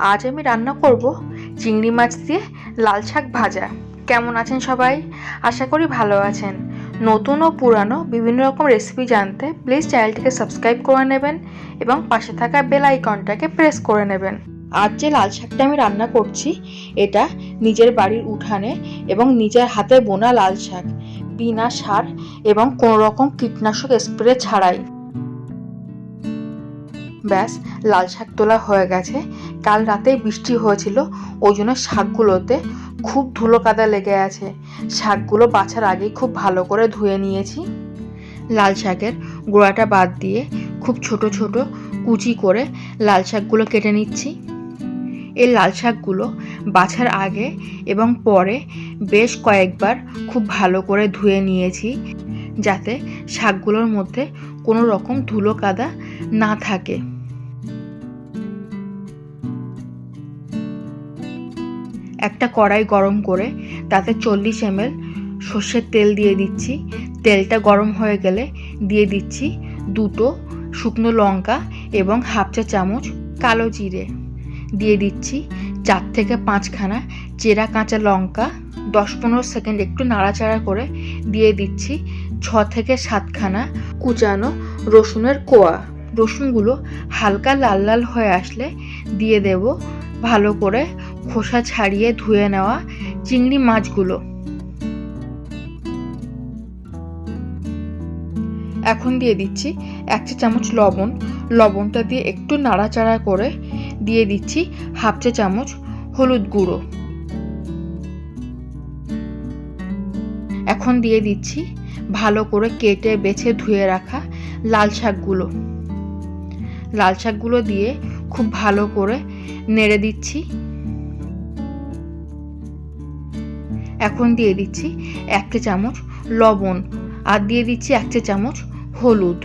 আজ আমি রান্না করব চিংড়ি মাছ দিয়ে লাল শাক ভাজা। কেমন আছেন সবাই? আশা করি ভালো আছেন। নতুন ও পুরানো বিভিন্ন রকম রেসিপি জানতে প্লিজ চ্যানেলটিকে সাবস্ক্রাইব করে নেবেন এবং পাশে থাকা বেল আইকনটাকে প্রেস করে নেবেন। আজ যে লাল শাকটা আমি রান্না করছি, এটা নিজের বাড়ির উঠানে এবং নিজের হাতে বোনা লাল শাক, বিনা সার এবং কোনো রকম কীটনাশক স্প্রে ছাড়াই। ব্যাস, লাল শাক তোলা হয়ে গেছে। কাল রাতে বৃষ্টি হয়েছিল, ওই জন্য শাকগুলোতে খুব ধুলো কাদা লেগে আছে। শাকগুলো বাছার আগেই খুব ভালো করে ধুয়ে নিয়েছি। লাল শাকের গোড়াটা বাদ দিয়ে খুব ছোট ছোট কুচি করে লাল শাকগুলো কেটে নিচ্ছি। এই লাল শাকগুলো বাছার আগে এবং পরে বেশ কয়েকবার খুব ভালো করে ধুয়ে নিয়েছি, যাতে শাকগুলোর মধ্যে কোনো রকম ধুলো কাদা না থাকে। একটা কড়াই গরম করে তাতে চল্লিশ এমএল সর্ষের তেল দিয়ে দিচ্ছি। তেলটা গরম হয়ে গেলে দিয়ে দিচ্ছি দুটো শুকনো লঙ্কা এবং হাফ চা চামচ কালো জিরে। দিয়ে দিচ্ছি চার থেকে পাঁচখানা চেরা কাঁচা লঙ্কা, দশ পনেরো সেকেন্ড একটু নাড়াচাড়া করে দিয়ে দিচ্ছি ছ থেকে সাতখানা কুচানো রসুনের কোয়া। রসুনগুলো হালকা লাল লাল হয়ে আসলে দিয়ে দেব ভালো করে খোসা ছাড়িয়ে ধুয়ে নেওয়া চিংড়ি মাছগুলো। এখন দিয়ে দিচ্ছি এক চা চামচ লবণ। লবণটা দিয়ে একটু নাড়াচাড়া করে দিয়ে দিচ্ছি হাফ চা চামচ হলুদ গুঁড়ো। এখন দিয়ে দিচ্ছি ভালো করে কেটে বেছে ধুয়ে রাখা লাল শাকগুলো। লাল শাকগুলো দিয়ে খুব ভালো করে নেড়ে দিচ্ছি। এখন দিয়ে দিচ্ছি এক চা চামচ লবণ আর দিয়ে দিচ্ছি এক চা চামচ হলুদ।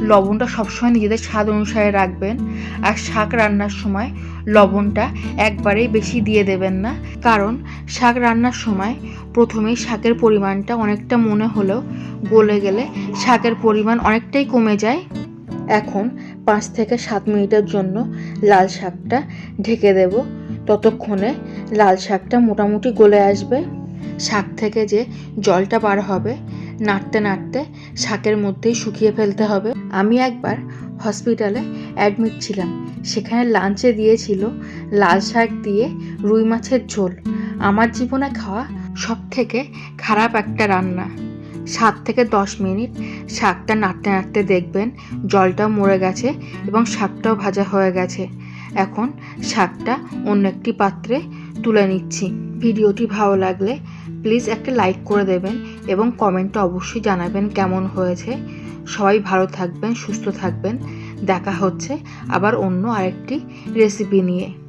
লবণটা সবসময় নিজেদের স্বাদ অনুসারে রাখবেন আর শাক রান্নার সময় লবণটা একবারেই বেশি দিয়ে দেবেন না। কারণ শাক রান্নার সময় প্রথমেই শাকের পরিমাণটা অনেকটা মনে হলেও গলে গেলে শাকের পরিমাণ অনেকটাই কমে যায়। এখন পাঁচ থেকে সাত মিনিটের জন্য লাল শাকটা ঢেকে দেব। ততক্ষণে লাল শাকটা মোটামুটি গলে আসবে। শাক থেকে যে জলটা বার হবে, নাড়তে নাড়তে শাকের মধ্যেই শুকিয়ে ফেলতে হবে। আমি একবার হসপিটালে অ্যাডমিট ছিলাম। সেখানে লাঞ্চে দিয়েছিল লাল শাক দিয়ে রুই মাছের ঝোল। আমার জীবনে খাওয়া সব থেকে খারাপ একটা রান্না। সাত থেকে দশ মিনিট শাকটা নাড়তে নাড়তে দেখবেন জলটাও মরে গেছে এবং শাকটাও ভাজা হয়ে গেছে। এখন শাকটা অন্য একটি পাত্রে তুলে নিচ্ছি। ভিডিওটি ভালো লাগলে প্লিজ একটা লাইক করে দেবেন এবং কমেন্টটা অবশ্যই জানাবেন কেমন হয়েছে। সবাই ভালো থাকবেন, সুস্থ থাকবেন। দেখা হচ্ছে আবার অন্য আরেকটি রেসিপি নিয়ে।